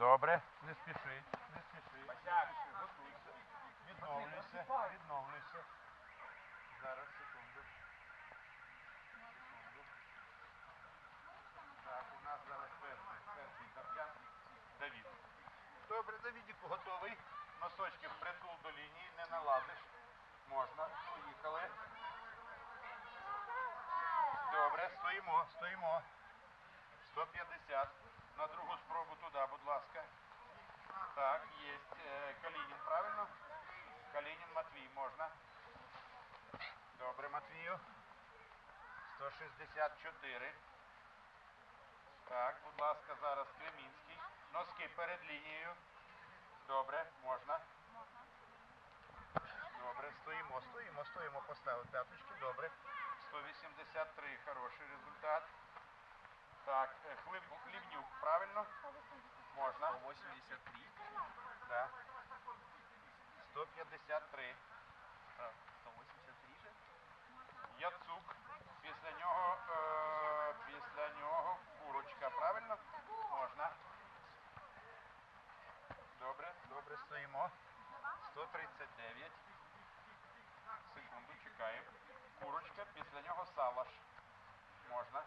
Добре, не спіши, не спіши. Готуйся. Відновлюйся, відновлюйся. Зараз, секунду. Секунду. Так, у нас зараз перший, перший Давтян. Давід. Добре, Давідіку готовий. Носочки впритул до лінії, не наладиш. Можна. Поїхали. Добре, стоїмо, стоїмо. 150. На другу спробу туди, будь ласка. Так, є. Калінін, правильно? Калінін Матвій, можна. Добре, Матвію. 164. Так, будь ласка, зараз Кремінський. Носки перед лінією. Добре, можна. Добре, стоїмо, стоїмо, стоїмо, поставив п'яточки, добре. 183, хороший результат. Так, хліб, хлібнюк, правильно? Можна. 183. Да. 153. Так, 183 же. Яцук. Після нього, е, після нього курочка, правильно? Можна. Добре, добре, стоїмо. 139. Секунду, чекаємо. Курочка, після нього салаш. Можна.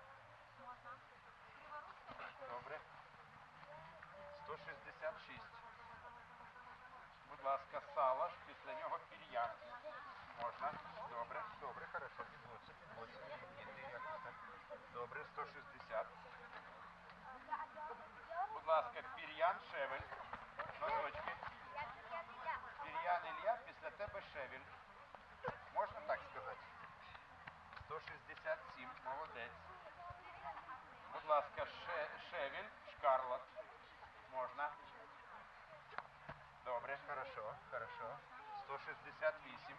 Добре. 166. Будь ласка, салаш, після нього пір'ян. Можна? Добре, добре, хорошо, підводься, підводься. Ні, ні, якось так. Добре, 160. Будь ласка, пір'ян, шевель. Носочки. Пір'ян Ілля, після тебе шевель. Можна так сказати? 167, молодець. Будь ласка, ше, шевель, шкарлот. Можна. Добре, хорошо, хорошо. 168.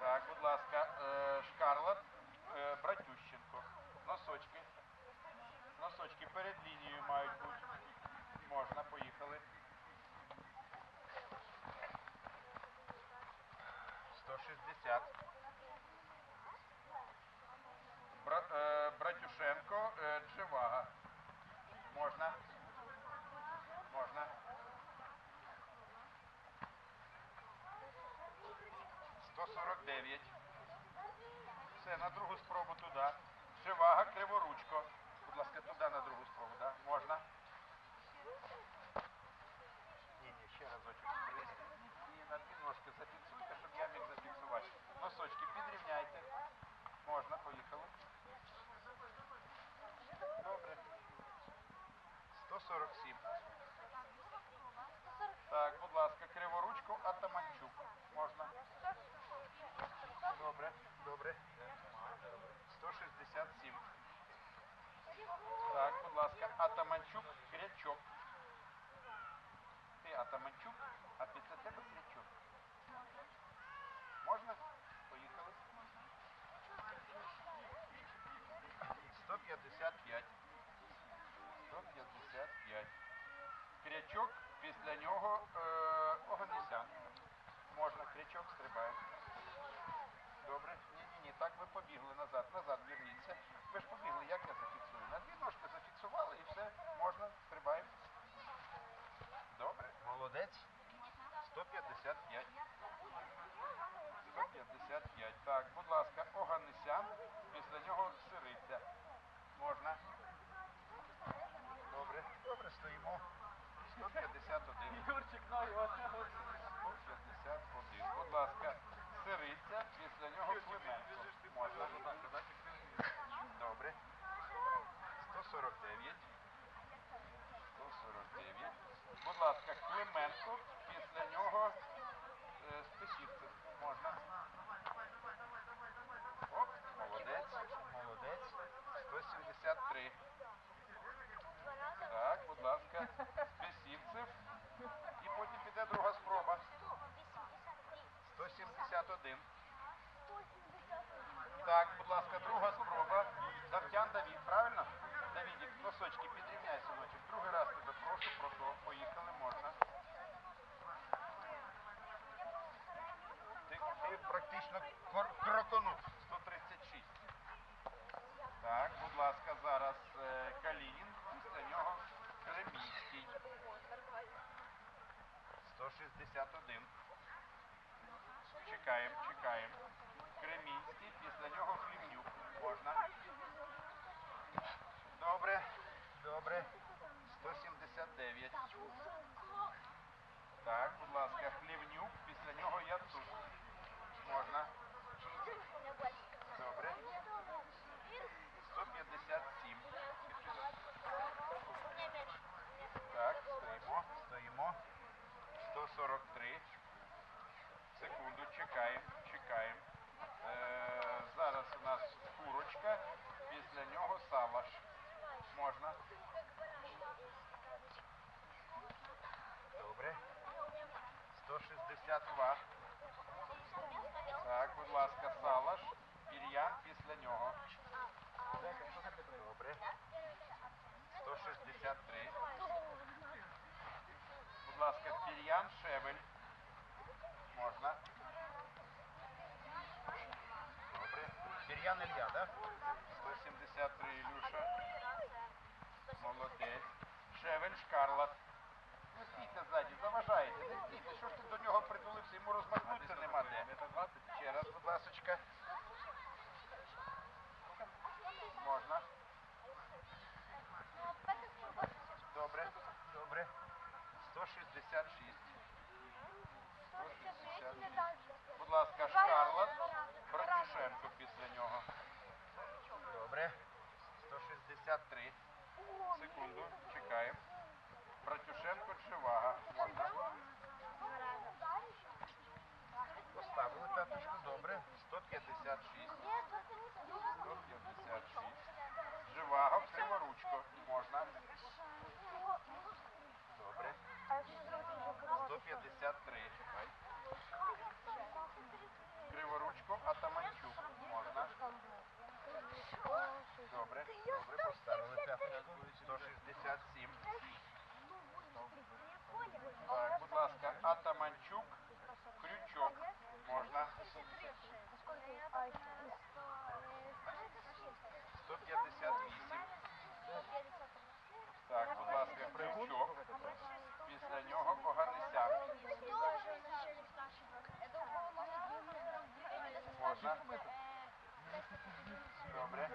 Так, будь ласка, е, шкарлот, е, Братющенко. Носочки. Носочки перед лінією мають бути. Можна, поїхали. 160. Бра, е, Братюшенко, Дживага. Можна. 149. Все, на другу спробу туди. Живага, криворучко. Будь ласка, туди на другу спробу, да? Можна? Ні, ні, ще разочок. І на дві ножки зафіксуйте, щоб я міг зафіксувати. Носочки підрівняйте. Можна, поїхали. Добре. 147. Так, будь ласка, криворучку Атаманчук. Можна? Добре, добре. 167. Так, будь ласка, Атаманчук, Крячок. Ти Атаманчук, а після тебе Крячок. Можна? Поїхали. 155. 155. Крячок, після нього е, Оганесян. Можна, крячок стрибаємо. Добре. Ні-ні-ні, так ви побігли назад. Назад верніться. Ви ж побігли, як я зафіксую? На дві ножки зафіксували і все. Можна, стрибаємо. Добре. Молодець. 155. 155. Так, будь ласка, Оганесян. Після нього сириця. Можна. Добре. Добре, стоїмо. 151. Юрчик, на його. 151. Будь ласка, сириця, після нього Клименко. Можна. Добре. 149. 149. Будь ласка, Клименко, після нього е, Списівцев. Можна. Оп, молодець, молодець. 173. Так, будь ласка, Списівцев. І потім піде друга спроба. 171. Так, будь ласка, друга спроба. Давтян Давід, правильно? Давідік, носочки, підрівняй, синочок. Другий раз тебе прошу, прошу. Поїхали, можна. Ти, ти практично кор- кроконув. 136. Так, будь ласка, зараз е, 171. Чекаємо, чекаємо. Кремінський, після нього Хлівнюк. Можна. Добре, добре. 179. Так, будь ласка, Хлівнюк, після нього Яцук. Можна. Добре. 157. Так, стоїмо, стоїмо. 143. Секунду, чекаємо, чекаємо. Е, зараз у нас курочка, після нього салаш. Можна. Добре. 162. Так, будь ласка, салаш. Пір'ян після нього. Добре. 163. Ласка, пір'ян, шевель. Можна. Добре. Пір'ян Ілья, так? 173 Ілюша. Молодець. Шевель, шкарлат. Не стійте ззаді, заважаєте. Не стійте. Що ж ти до нього притулився? Йому розмахнутися нема де. Ще раз, будь ласочка. Можна. Добре, добре. 166. 160. Будь ласка, Шкарлат, Братюшенко після нього. Добре. 163. Секунду, чекаємо. Братюшенко. Можна. Поставили п'яточку, добре. 156. 156. Живаго, Криворучко. Можна. Добре. 153. Криворучко, Атаманчук. Можна. Добре. Добре, поставили п'яточку. 167. Так, будь ласка, Атаманчук, Крючок. Можна. 158. Так, будь ласка, Крючок. Після нього Оганесян. Можна. Добре.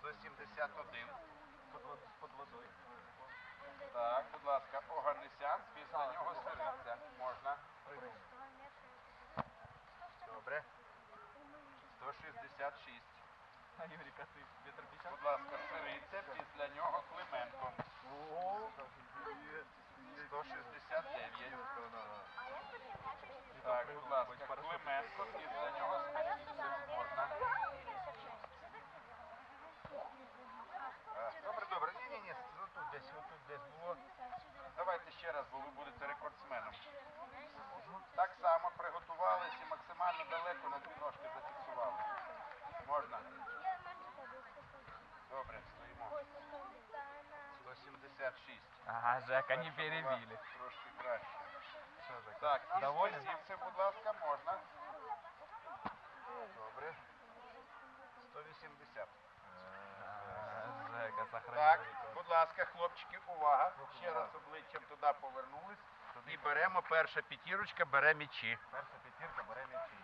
171. Под водою. Так, будь ласка, Оганесян, після нього Сириця. Можна. Добре. 166. А Юрика, ти печатка? Будь ласка, Сириця, після нього Клименко. 169. Так, будь ласка, Клименко, після нього Смирниця. Можна. Добре, добре. Ні, ні, ні, тут десь, тут десь було. Давайте ще раз, бо ви будете рекордсменом. Так само приготувались і максимально далеко на дві ножки зафіксували. Можна? Добре, стоїмо. 176. Ага, Жека, не перебили. Трошки краще. Что, Жека? Так, і Доволен? спасівці, будь ласка, можна. Добре. 180. Жека, сохрани. Так, будь ласка, хлопчики, увага. Ще раз обличчям туди повернулись. І беремо перша п'ятірочка, бере м'ячі. Перша п'ятірка бере м'ячі.